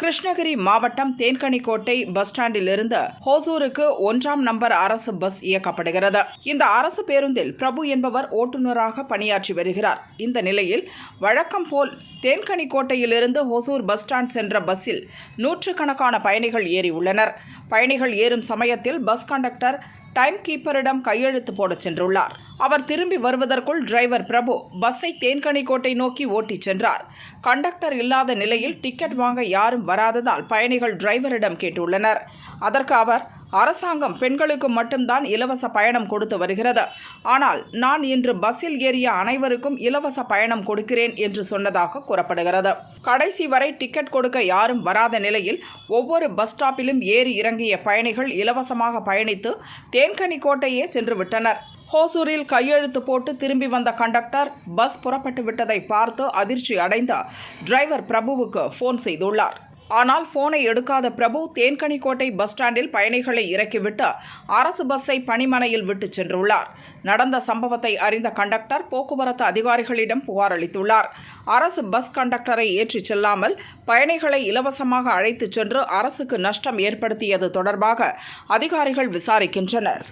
கிருஷ்ணகிரி மாவட்டம் தேன்கனிக்கோட்டை பஸ் ஸ்டாண்டிலிருந்து ஹோசூருக்கு ஒன்றாம் நம்பர் அரசு பஸ் இயக்கப்படுகிறது. இந்த அரசு பேருந்தில் பிரபு என்பவர் ஓட்டுநராக பணியாற்றி வருகிறார். இந்த நிலையில் வழக்கம் போல் தேன்கனிக்கோட்டையிலிருந்து ஹொசூர் பஸ் ஸ்டாண்ட் சென்ற பஸ்ஸில் நூற்றுக்கணக்கான பயணிகள் ஏறி உள்ளனர் பயணிகள் ஏறும் சமயத்தில் பஸ் கண்டக்டர் டைம் கீப்பரிடம் கையெழுத்து போடச் சென்றுள்ளார். அவர் திரும்பி வருவதற்குள் டிரைவர் பிரபு பஸ்ஸை தேன்கனிக்கோட்டை நோக்கி ஓட்டிச் சென்றார். கண்டக்டர் இல்லாத நிலையில் டிக்கெட் வாங்க யாரும் வராததால் பயணிகள் டிரைவரிடம் கேட்டுள்ளனர். அதற்கு அவர் அரசாங்கம் பெண்களுக்கு மட்டும்தான் இலவச பயணம் கொடுத்து வருகிறது. ஆனால் நான் இன்று பஸ்ஸில் ஏறிய அனைவருக்கும் இலவச பயணம் கொடுக்கிறேன் என்று சொன்னதாக கூறப்படுகிறது. கடைசி வரை டிக்கெட் கொடுக்க யாரும் வராத நிலையில் ஒவ்வொரு பஸ் ஸ்டாப்பிலும் ஏறி இறங்கிய பயணிகள் இலவசமாக பயணித்து தேன்கனிக்கோட்டையே சென்று விட்டனர். ஹோசூரில் கையெழுத்து போட்டு திரும்பி வந்த கண்டக்டர் பஸ் புறப்பட்டு விட்டதை பார்த்து அதிர்ச்சி அடைந்த டிரைவர் பிரபுவுக்கு ஃபோன் செய்துள்ளார். ஆனால் போனை எடுக்காத பிரபு தேன்கனிக்கோட்டை பஸ் ஸ்டாண்டில் பயணிகளை இறக்கிவிட்டு அரசு பஸ்ஸை பணிமனையில் விட்டு சென்றுள்ளார். நடந்த சம்பவத்தை அறிந்த கண்டக்டர் போக்குவரத்து அதிகாரிகளிடம் புகார் அளித்துள்ளார். அரசு பஸ் கண்டக்டரை ஏற்றிச் செல்லாமல் பயணிகளை இலவசமாக அழைத்துச் சென்று அரசுக்கு நஷ்டம் ஏற்படுத்தியது தொடர்பாக அதிகாரிகள் விசாரிக்கின்றனர்.